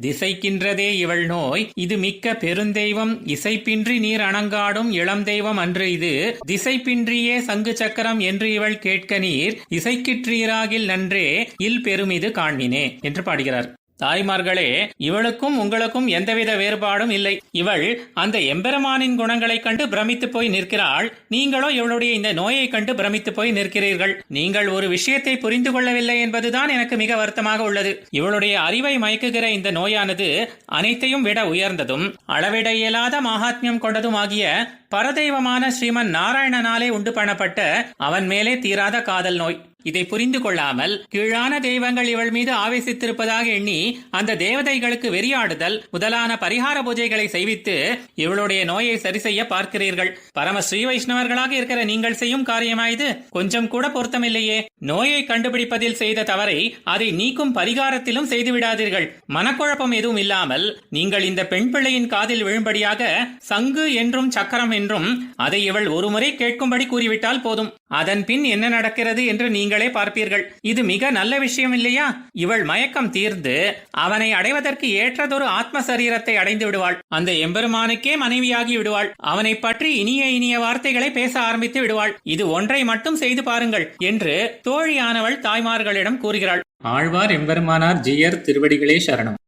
திசைக்கின்றதே இவள் நோய். இது மிக்க பெருந்தெய்வம். இசைப்பின்றி நீர் அணங்காடும் இளம் தெய்வம் அன்று இது. திசைப்பின்றியே சங்கு சக்கரம் என்று இவள் கேட்க நீர். இசைக்கிற்றீராகில் நன்றே. இல் பெருமிது காண்மினே என்று பாடுகிறார். தாய்மார்களே இவளுக்கும் உங்களுக்கும் எந்தவித வேறுபாடும் இல்லை. இவள் அந்த எம்பெருமானின் குணங்களைக் கண்டு பிரமித்து போய் நிற்கிறாள். நீங்களோ இவளுடைய இந்த நோயை கண்டு பிரமித்து போய் நிற்கிறீர்கள். நீங்கள் ஒரு விஷயத்தை புரிந்து கொள்ளவில்லை என்பதுதான் எனக்கு மிக வருத்தமாக உள்ளது. இவளுடைய அறிவை மயக்குகிற இந்த நோயானது அனைத்தையும் விட உயர்ந்ததும் அளவிட இயலாத மகாத்மியம் கொண்டதும் ஆகிய பரதெய்வமான ஸ்ரீமன் நாராயணனாலே உண்டு பண்ணப்பட்ட அவன் மேலே தீராத காதல் நோய். இதை புரிந்து கொள்ளாமல் கீழான தெய்வங்கள் இவள் மீது ஆவேசித்திருப்பதாக எண்ணி அந்த தேவதைகளுக்கு வெறியாடுதல் முதலான பரிகார பூஜைகளை செய்வித்து இவளுடைய நோயை சரி செய்ய பார்க்கிறீர்கள். பரம ஸ்ரீ வைஷ்ணவர்களாக இருக்கிற நீங்கள் செய்யும் காரியமா இது? கொஞ்சம் கூட பொருத்தமில்லையே. நோயை கண்டுபிடிப்பதில் செய்த தவறை அதை நீக்கும் பரிகாரத்திலும் செய்து விடாதீர்கள் மனக்குழப்பம் எதுவும் இல்லாமல் நீங்கள் இந்த பெண் பிள்ளையின் காதில் விழும்படியாக சங்கு என்றும் சக்கரம் என்றும் அதை இவள் ஒருமுறை கேட்கும்படி கூறிவிட்டால் போதும். அதன் பின் என்ன நடக்கிறது என்று நீங்கள் நீங்களே பார்ப்பீர்கள். இது மிக நல்ல விஷயம் இல்லையா? இவள் மயக்கம் தீர்ந்து அவனை அடைவதற்கு ஏற்றதொரு ஆத்ம சரீரத்தை அடைந்து விடுவாள். அந்த எம்பெருமானுக்கே மனைவியாகி விடுவாள். அவனை பற்றி இனிய இனிய வார்த்தைகளை பேச ஆரம்பித்து விடுவாள். இது ஒன்றை மட்டும் செய்து பாருங்கள் என்று தோழியானவள் தாய்மார்களிடம் கூறுகிறாள். ஆழ்வார் எம்பெருமானார் ஜியர் திருவடிகளே சரணம்.